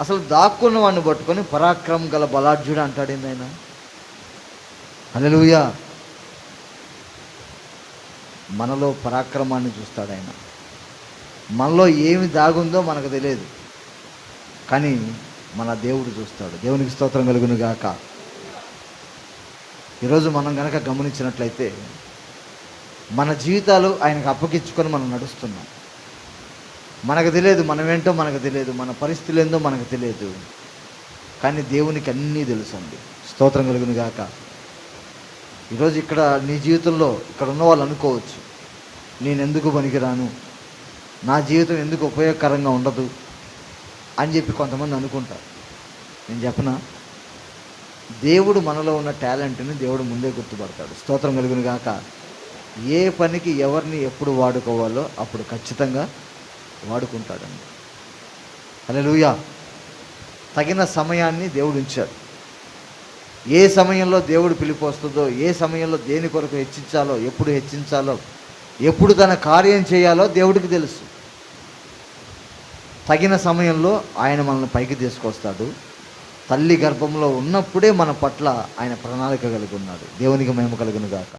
అసలు దాక్కున్న వాడిని పట్టుకొని పరాక్రమం గల బలాఢ్యుడు అంటాడేంది ఆయన హల్లెలూయా. మనలో పరాక్రమాన్ని చూస్తాడు ఆయన. మనలో ఏమి దాగుందో మనకు తెలియదు. కానీ మన దేవుడు చూస్తాడు. దేవునికి స్తోత్రం కలుగును గాక. ఈరోజు మనం కనుక గమనించినట్లయితే మన జీవితాలు ఆయనకు అప్పగించుకొని మనం నడుస్తున్నాం. మనకు తెలియదు మనమేంటో మనకు తెలియదు మన పరిస్థితులు ఏందో మనకు తెలియదు. కానీ దేవునికి అన్నీ తెలుసండి. స్తోత్రం కలుగును గాక. ఈరోజు ఇక్కడ నీ జీవితంలో ఇక్కడ ఉన్న వాళ్ళు అనుకోవచ్చు నేను ఎందుకు పనికిరాను నా జీవితం ఎందుకు ఉపయోగకరంగా ఉండదు అని చెప్పి కొంతమంది అనుకుంటారు. నేను చెప్పనా? దేవుడు మనలో ఉన్న టాలెంట్ని దేవుడు ముందే గుర్తుపడతాడు. స్తోత్రం కలుగును గాక. ఏ పనికి ఎవరిని ఎప్పుడు వాడుకోవాలో అప్పుడు ఖచ్చితంగా వాడుకుంటాడండి. హల్లెలూయా. తగిన సమయాన్ని దేవుడు ఉంచాడు ఏ సమయంలో దేవుడు పిలిపి వస్తుందో ఏ సమయంలో దేని కొరకు హెచ్చించాలో ఎప్పుడు హెచ్చించాలో ఎప్పుడు తన కార్యం చేయాలో దేవుడికి తెలుసు. తగిన సమయంలో ఆయన మనల్ని పైకి తీసుకొస్తాడు. తల్లి గర్భంలో ఉన్నప్పుడే మన పట్ల ఆయన ప్రణాళిక కలిగి ఉన్నాడు. దేవునికి మేము కలుగును గాక